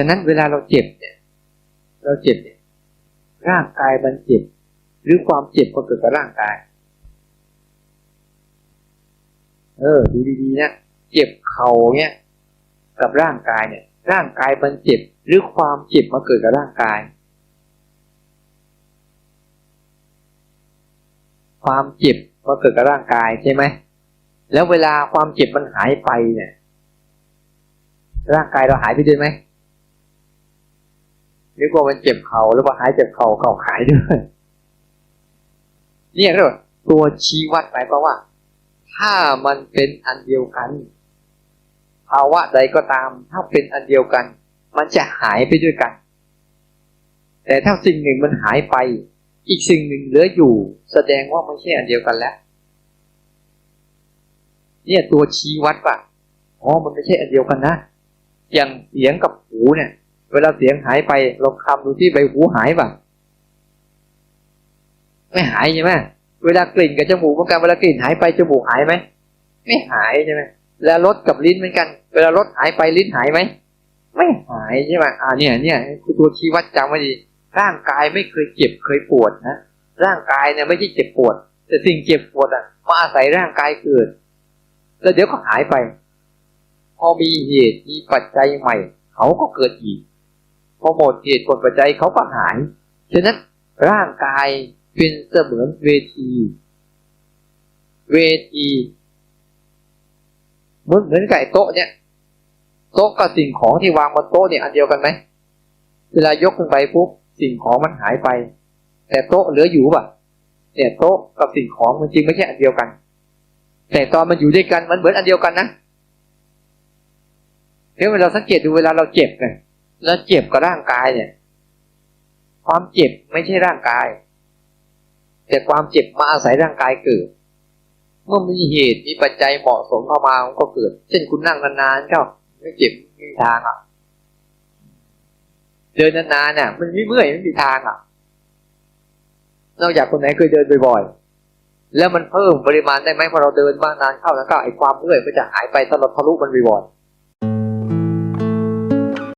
ฉะนั้นเวลาเราเจ็บเนี่ย เราเจ็บเนี่ยร่างกายมันเจ็บ หรือความเจ็บมันเกิดกับร่างกาย เออ ดูดีๆนะเจ็บเข่าเนี่ยกับร่างกายเนี่ย ร่างกายมันเจ็บ หรือความเจ็บมาเกิดกับร่างกาย ความเจ็บมาเกิดกับร่างกายใช่ไหมแล้วเวลาความเจ็บมันหายไปเนี่ย ร่างกายเราหายไปด้วยไหม หรือว่ามันเจ็บเข่าแล้วว่าหายเจ็บเข่าเข่าหายด้วยเนี่ยเรียกว่าตัวชี้วัดหมายความว่า ถ้ามันเป็นอันเดียวกัน ภาวะใดก็ตาม ถ้าเป็นอันเดียวกัน มันจะหายไปด้วยกัน แต่ถ้าสิ่งหนึ่งมันหายไป อีกสิ่งหนึ่งเหลืออยู่ แสดงว่าไม่ใช่อันเดียวกันแล้วเนี่ยตัวชี้วัดป่ะอ๋อมันไม่ใช่อันเดียวกันนะอย่างเสียงกับหูเนี่ย เวลาเสียงหายไปลองคำดูที่ใบหูหายป่ะไม่หายใช่ไหมเวลากลิ่นกับจมูกเหมือนกันเวลากลิ่นหายไปจมูกหายไหมไม่หายใช่ไหมเวลารสกับลิ้นเหมือนกัน เวลารสหายไปลิ้นหายไหมไม่หายใช่ไหมอ่าเนี่ยเนี่ยคือตัวชี้วัดจำไว้ดีร่างกายไม่เคยเจ็บเคยปวดนะร่างกายเนี่ยไม่ใช่เจ็บปวด แต่สิ่งเจ็บปวดอะมาอาศัยร่างกายเกิดแล้วเดี๋ยวก็หายไป พอมีเหตุมีปัจจัยใหม่ เขาก็เกิดอีก พอหมดเหตุผลปัจจัยเขาก็หาย ฉะนั้นร่างกายเป็นเสมือนเวที เวทีเหมือนเหมือนกับไอ้โต๊ะเนี่ยโต๊ะกับสิ่งของที่วางบนโต๊ะเนี่ยอันเดียวกันไหมเวลายกขึ้นไปปุ๊บสิ่งของมันหายไป แต่โต๊ะเหลืออยู่ป่ะเนี่ยโต๊ะกับสิ่งของมันจริงไม่ใช่อันเดียวกัน แต่ตอนมันอยู่ด้วยกันมันเหมือนอันเดียวกันนะเดี๋ยวเราสังเกตดูเวลาเราเจ็บเนี่ย แล้วเจ็บกับร่างกายเนี่ย ความเจ็บไม่ใช่ร่างกาย แต่ความเจ็บมาอาศัยร่างกายเกิด เมื่อมีเหตุมีปัจจัยเหมาะสมเข้ามามันก็เกิด เช่นคุณนั่งนานๆเข้าไม่เจ็บไม่มีทางอะเดินนานๆน่ะมันไม่เมื่อยไม่มีทางอะ นอกจากคนไหนเคยเดินบ่อยๆแล้วมันเพิ่มปริมาณได้ไหมพอเราเดินบ้างนานเข้าแล้วก็ไอ้ความเมื่อยก็จะหายไปถ้าเราทะลุมันบ่อยๆ